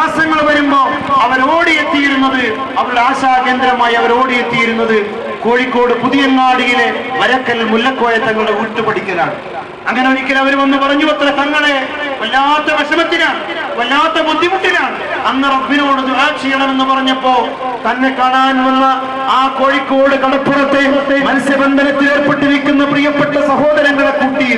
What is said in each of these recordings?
പ്രയാസങ്ങൾ വരുമ്പോ അവർ ഓടിയെത്തിയിരുന്നത് അവരുടെ ആശാകേന്ദ്രമായി അവർ ഓടിയെത്തിയിരുന്നത് കോഴിക്കോട് പുതിയങ്ങാടിയിലെ വരക്കൽ മുല്ലക്കോയ തങ്ങളുടെ വീട്ടുപടിക്കലാണ്. അങ്ങനെ ഒരിക്കൽ അവർ വന്ന് പറഞ്ഞു അത്ര തങ്ങളെ വല്ലാത്ത വിഷമത്തിനാണ്. വല്ലാത്ത ബുദ്ധിമുട്ടിലാണ്. അന്ന് റബ്ബിനോട് ദുആ ചെയ്യണമെന്ന് പറഞ്ഞപ്പോ തന്നെ കാണാൻ വന്ന ആ കോഴിക്കോട് കടപ്പുറത്തെ മത്സ്യബന്ധനത്തിൽ ഏർപ്പെട്ടിരിക്കുന്ന പ്രിയപ്പെട്ട സഹോദരങ്ങളെ കൂട്ടി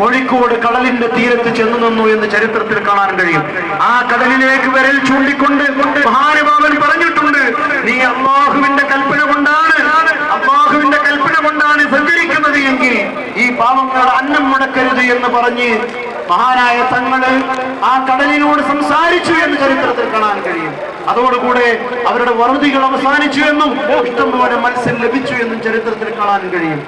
കോഴിക്കോട് കടലിന്റെ തീരത്ത് ചെന്നു നിന്നു എന്ന് ചരിത്രത്തിൽ കാണാൻ കഴിയും. ആ കടലിലേക്ക് വരൽ ചൂണ്ടിക്കൊണ്ട് മഹാനുഭാവൻ പറഞ്ഞിട്ടുണ്ട് നീ അള്ളാഹുവിന്റെ കൽപ്പന കൊണ്ടാണ് അള്ളാഹുവിന്റെ കൽപ്പന കൊണ്ടാണ് സഞ്ചരിക്കുന്നത് എങ്കിൽ ഈ പാവങ്ങളുടെ അന്നം മുടക്കരുത് എന്ന് പറഞ്ഞ് മഹാനായ തങ്ങൾ ആ കടലിനോട് സംസാരിച്ചു എന്ന് ചരിത്രത്തിൽ കാണാൻ കഴിയും. അതോടുകൂടെ അവരുടെ വറുതികൾ അവസാനിച്ചു എന്നും ഇഷ്ടംപോലെ മത്സ്യം ലഭിച്ചു എന്നും ചരിത്രത്തിൽ കാണാൻ കഴിയും.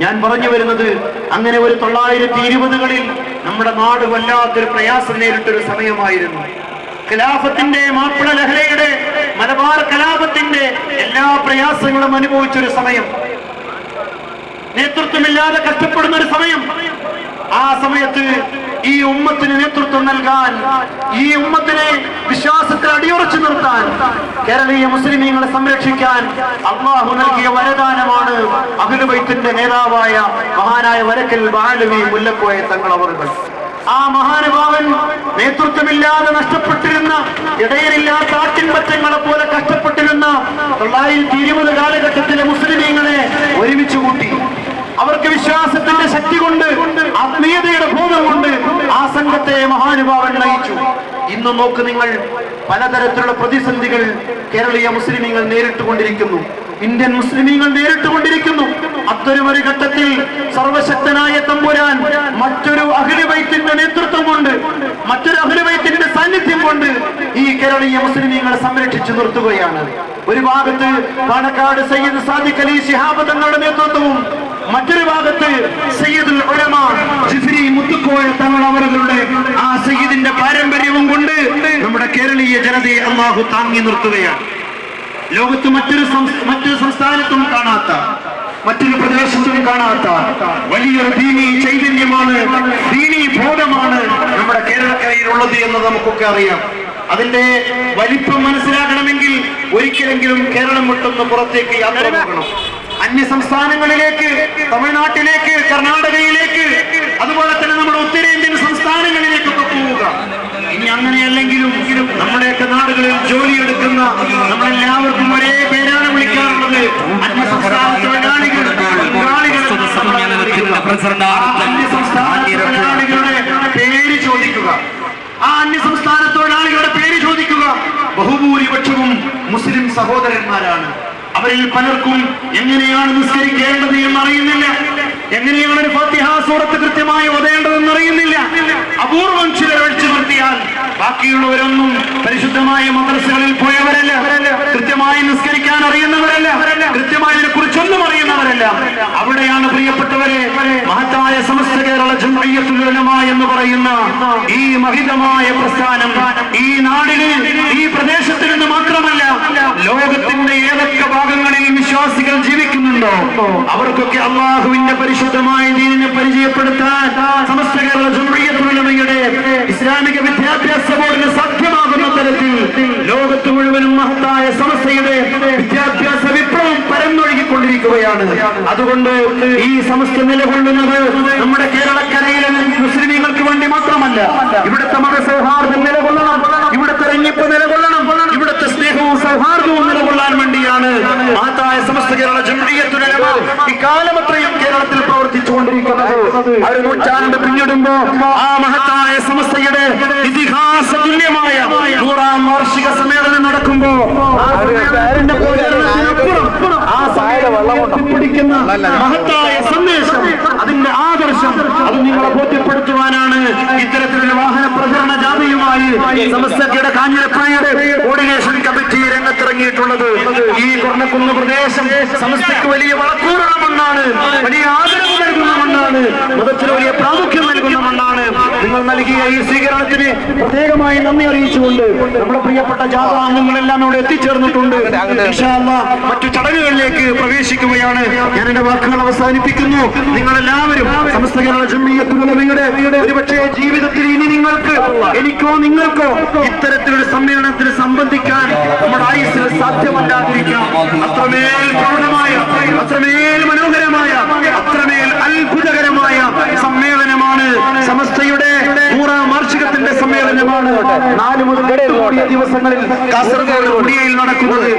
ഞാൻ പറഞ്ഞു വരുന്നത് അങ്ങനെ ഒരു തൊള്ളായിരത്തി ഇരുപതുകളിൽ നമ്മുടെ നാട് വല്ലാത്തൊരു പ്രയാസം നേരിട്ടൊരു സമയമായിരുന്നു. ഖിലാഫത്തിന്റെ മാപ്പിള ലഹളയുടെ മലബാർ കലാപത്തിന്റെ എല്ലാ പ്രയാസങ്ങളും അനുഭവിച്ചൊരു സമയം. നേതൃത്വമില്ലാതെ കഷ്ടപ്പെടുന്ന ഒരു സമയം. സമയത്ത് ഈ ഉമ്മത്തിന് നേതൃത്വം നൽകാൻ ഈ ഉമ്മത്തിനെ വിശ്വാസത്തിൽ അടിയുറച്ചു നിർത്താൻ കേരളീയ മുസ്ലിമീങ്ങളെ സംരക്ഷിക്കാൻ അള്ളാഹു നൽകിയ വരദാനമാണ് അഖിലുബൈത്തിന്റെ നേതാവായ മഹാനായ വരക്കൽ ബാലവി മുല്ലക്കോയ തങ്ങൾ അവർ ആ മഹാനുഭാവൻ നേതൃത്വമില്ലാതെ നഷ്ടപ്പെട്ടിരുന്ന ഇടയിലില്ലാത്ത ആട്ടിൻപറ്റങ്ങളെ പോലെ കഷ്ടപ്പെട്ടിരുന്ന തൊള്ളായിരത്തി ഇരുപത് കാലഘട്ടത്തിലെ മുസ്ലിമീങ്ങളെ ഒരുമിച്ച് കൂട്ടി. അവർക്ക് വിശ്വാസത്തിന്റെ ശക്തി കൊണ്ട് ആത്മീയതയുടെ ബോധം കൊണ്ട് ആ സംഘത്തെ മഹാനുഭാവൻ നയിച്ചു. ഇന്ന് നോക്ക് നിങ്ങൾ പലതരത്തിലുള്ള പ്രതിസന്ധികൾ കേരളീയ മുസ്ലിമീങ്ങൾ നേരിട്ടുകൊണ്ടിരിക്കുന്നു. ഇന്ത്യൻ മുസ്ലിമീങ്ങൾ നേരിട്ടുകൊണ്ടിരിക്കുന്നു. അത്തരം ഒരു ഘട്ടത്തിൽ സർവശക്തനായ തമ്പുരാൻ മറ്റൊരു അഖിലവൈത്തിന്റെ നേതൃത്വം കൊണ്ട് മറ്റൊരു അഖിലവൈത്തിന്റെ സാന്നിധ്യം കൊണ്ട് ഈ കേരളീയ മുസ്ലിമീങ്ങളെ സംരക്ഷിച്ചു നിർത്തുകയാണ്. ഒരു ഭാഗത്ത് പാണക്കാട് സയ്യിദ് സാദിഖ് അലി ശിഹാബ് തങ്ങളുടെ നേതൃത്വവും മറ്റൊരു ഭാഗത്ത് സയ്യിദുൽ ഉലമ ജിഫ്രി മുത്തുക്കോയ തങ്ങൾ അവരുടെ ആ സയ്യിദിന്റെ പാരമ്പര്യവും കൊണ്ട് നമ്മുടെ ജനതയെ അള്ളാഹു താങ്ങി നിർത്തുകയാണ്. ലോകത്ത് മറ്റൊരു മറ്റൊരു സംസ്ഥാനത്തും കാണാത്ത മറ്റൊരു പ്രദേശത്തും കാണാത്ത വലിയൊരു ദീനി ചൈതന്യമാണ് ദീനി ബോധമാണ് നമ്മുടെ കേരളക്കരയിലുള്ളത് എന്ന് നമുക്കൊക്കെ അറിയാം. അതിന്റെ വലിപ്പം മനസ്സിലാക്കണമെങ്കിൽ ഒരിക്കലെങ്കിലും കേരളം വിട്ടൊന്ന് പുറത്തേക്ക് യാത്ര പോകണം. അന്യ സംസ്ഥാനങ്ങളിലേക്ക് തമിഴ്നാട്ടിലേക്ക് കർണാടകയിലേക്ക് പേര് ചോദിക്കുക ആ അന്യ സംസ്ഥാന തൊഴിലാളികളുടെ പേര് ചോദിക്കുക ബഹുഭൂരിപക്ഷവും മുസ്ലിം സഹോദരന്മാരാണ്. അവരിൽ പലർക്കും എങ്ങനെയാണ് നിസ്കരിക്കേണ്ടത് എന്നറിയുന്നില്ല. എങ്ങനെയാണ് ഒരു ഫത്തിഹ സൂറത്ത് കൃത്യമായി ഓതേണ്ടതെന്ന് അറിയുന്നില്ല. അപൂർവം ചിലർ ഒഴിച്ചു നിർത്തിയാൽ ബാക്കിയുള്ളവരൊന്നും പരിശുദ്ധമായ മദ്രസകളിൽ പോയവരല്ല. കൃത്യമായി നിസ്കരിക്കാൻ അറിയുന്നവരല്ല കൃത്യമായി ഇതിനെ കുറിച്ചൊന്നും അറിയുന്നവരല്ല അവിടെയാണ് പ്രിയപ്പെട്ടവരെ മഹത്തായ സമസ്ത കേരള ജംഇയ്യത്തുൽ ഉലമ എന്ന് പറയുന്ന ഈ മഹിതമായ പ്രസ്ഥാനം ഈ നാടിന് ഈ പ്രദേശത്ത് നിന്ന് മാത്രമല്ല ലോകത്തിന്റെ ഏതൊക്കെ ഭാഗങ്ങളിൽ വിശ്വാസികൾ ജീവിക്കുന്നുണ്ടോ? അവർക്കൊക്കെ അള്ളാഹുവിന്റെ പരിശുദ്ധമായ ദീനിനെ പരിചയപ്പെടുത്താൻ സമസ്ത കേരള ജംഇയ്യത്തുൽ ഉലമയുടെ ഇസ്ലാമിക വിദ്യാഭ്യാസ ബോർഡിന് സാധ്യമാകുന്ന തരത്തിൽ ലോകത്ത് മുഴുവനും മഹത്തായ സമസ്തയുടെ പരന്നൊഴുകിക്കൊണ്ടിരിക്കുകയാണ് അതുകൊണ്ട് ഈ സമസ്ത നിലകൊള്ളുന്നത് നമ്മുടെ കേരളക്കരയിലെ മുസ്ലിമീങ്ങൾക്ക് വേണ്ടി മാത്രമല്ല. ഇവിടുത്തെ മത സൗഹാർദ്ദം നിലകൊള്ളണം. ഇവിടുത്തെ രംഗിപ്പ് നിലകൊള്ളണം. ഇവിടുത്തെ സ്നേഹവും സൗഹാർദ്ദവും നിലകൊള്ളാൻ വേണ്ടിയാണ് മഹത്തായ സമസ്ത കേരള ഇക്കാലം അത്രയും കേരളത്തിൽ പ്രവർത്തിച്ചുകൊണ്ടിരിക്കുന്നത്. ഒരു നൂറ്റാണ്ട് പിന്നിടുമ്പോ ആ മഹത്തായ സമസ്തയുടെ ഇതിഹാസ തുല്യമായ നൂറാം വാർഷിക സമ്മേളനം നടക്കുമ്പോ ആ സമ്മേളനത്തിന്റെ പിടിക്കുന്ന മഹത്തായ സന്ദേശം. അതിന്റെ ആദർശം അത് നിങ്ങളെ ബോധ്യപ്പെടുത്തുവാനാണ് ഇത്തരത്തിലുള്ള വാഹന പ്രചരണ ജാഥയുമായി സമസ്തയുടെ കാഞ്ഞിരപ്പുഴയുടെ കോർഡിനേഷൻ കമ്മിറ്റി രംഗത്തിറങ്ങിയിട്ടുള്ളത്. ഈ കൊർണക്കുന്ന് പ്രദേശം സമസ്തയ്ക്ക് വലിയ വളക്കൂറുള്ള മണ്ണാണ് വലിയ ആദരവ് നൽകുന്ന മണ്ണാണ് നൽകിയ ഈ സ്വീകരണത്തിന് പ്രത്യേകമായി നന്ദി അറിയിച്ചുകൊണ്ട് നമ്മുടെ പ്രിയപ്പെട്ട ജാഥ അംഗങ്ങളെല്ലാം ഇവിടെ എത്തിച്ചേർന്നിട്ടുണ്ട്. മറ്റു ചടങ്ങുകളിലേക്ക് പ്രവേശിക്കുകയാണ്. ഞാൻ എന്റെ വാക്കുകൾ അവസാനിപ്പിക്കുന്നു. നിങ്ങൾ എല്ലാവരും സമസ്ത കേരള ജമ്മിയത്തുലമയുടെ ഒരുപക്ഷേ ജീവിതത്തിൽ ഇനി നിങ്ങൾക്ക് എനിക്കോ നിങ്ങൾക്കോ ഇത്തരത്തിലൊരു സമ്മേളനത്തിൽ സംബന്ധിക്കാൻ നമ്മുടെ ആയുസ്സിൽ സാധ്യമല്ലാതിരിക്കാം. അത്രമേൽ പ്രൗഢമായ അത്രമേൽ മനോഹരമായ അത്രമേൽ അത്ഭുതകരമായ സമ്മേളനമാണ് സമസ്തയുടെ നൂറാം വാർഷികത്തിന്റെ സമ്മേളനമാണ് നാല് മുതൽ എട്ട് ദിവസങ്ങളിൽ കാസർഗോഡ് നടക്കുന്നത്.